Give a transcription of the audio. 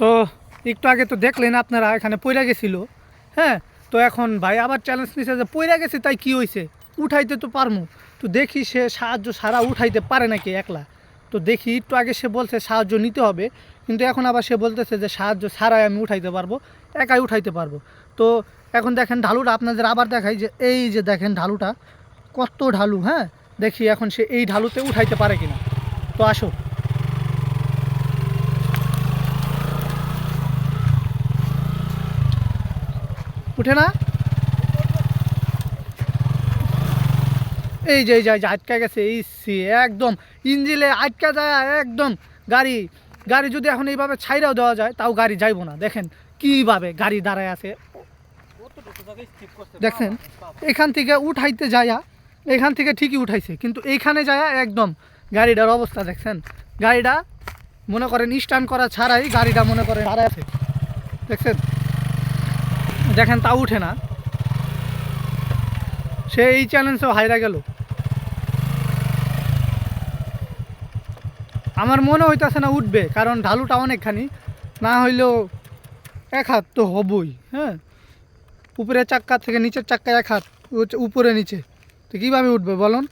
তো একটু আগে তো দেখলেন আপনারা, এখানে পইরা গেছিল। হ্যাঁ তো এখন ভাই আবার চ্যালেঞ্জ নিছে যে পইরা গেছে, তাই কি হয়েছে উঠাইতে তো পারমু। তো দেখি সে সাহায্য সারা উঠাইতে পারে নাকি একলা? তো দেখি একটু আগে সে বলছে সাহায্য নিতে হবে, কিন্তু এখন আবার সে বলতেছে যে সাহায্য ছাড়াই আমি উঠাইতে পারব, একাই উঠাইতে পারব। তো এখন দেখেন ঢালুটা আপনাদের আবার দেখাই যে, এই যে দেখেন ঢালুটা, কত ঢালু হ্যাঁ? দেখি এখন সে এই ঢালুতে উঠাইতে পারে কিনা। তো আসো। উঠে না? এই যে এই যে আটকা গেছে, এই সি, একদম। ইঞ্জিলে আটকা যায়, একদম। গাড়ি গাড়ি যদি এখন এইভাবে ছাইরাও দেওয়া যায়, তাও গাড়ি যাইবো না। দেখেন কীভাবে গাড়ি দাঁড়ায় আছে। দেখছেন এখান থেকে উঠাইতে যায়া, এখান থেকে ঠিকই উঠাইছে, কিন্তু এইখানে যায়া একদম গাড়িটার অবস্থা, দেখছেন? গাড়িটা মনে করেন স্টার্ন করা ছাড়াই গাড়িটা মনে করেন দাঁড়ায় আছে। দেখছেন? দেখেন তা উঠে না। সে এই চ্যালেঞ্জও হাইরা গেল। আমার মনে হইতেছে না উঠবে, কারণ ঢালুটা অনেকখানি, না হইলেও এক হাত তো হবই হ্যাঁ? উপরের চাক্কা থেকে নিচের চাক্কা এক হাত উপরে নিচে। তো কীভাবে উঠবে বলুন?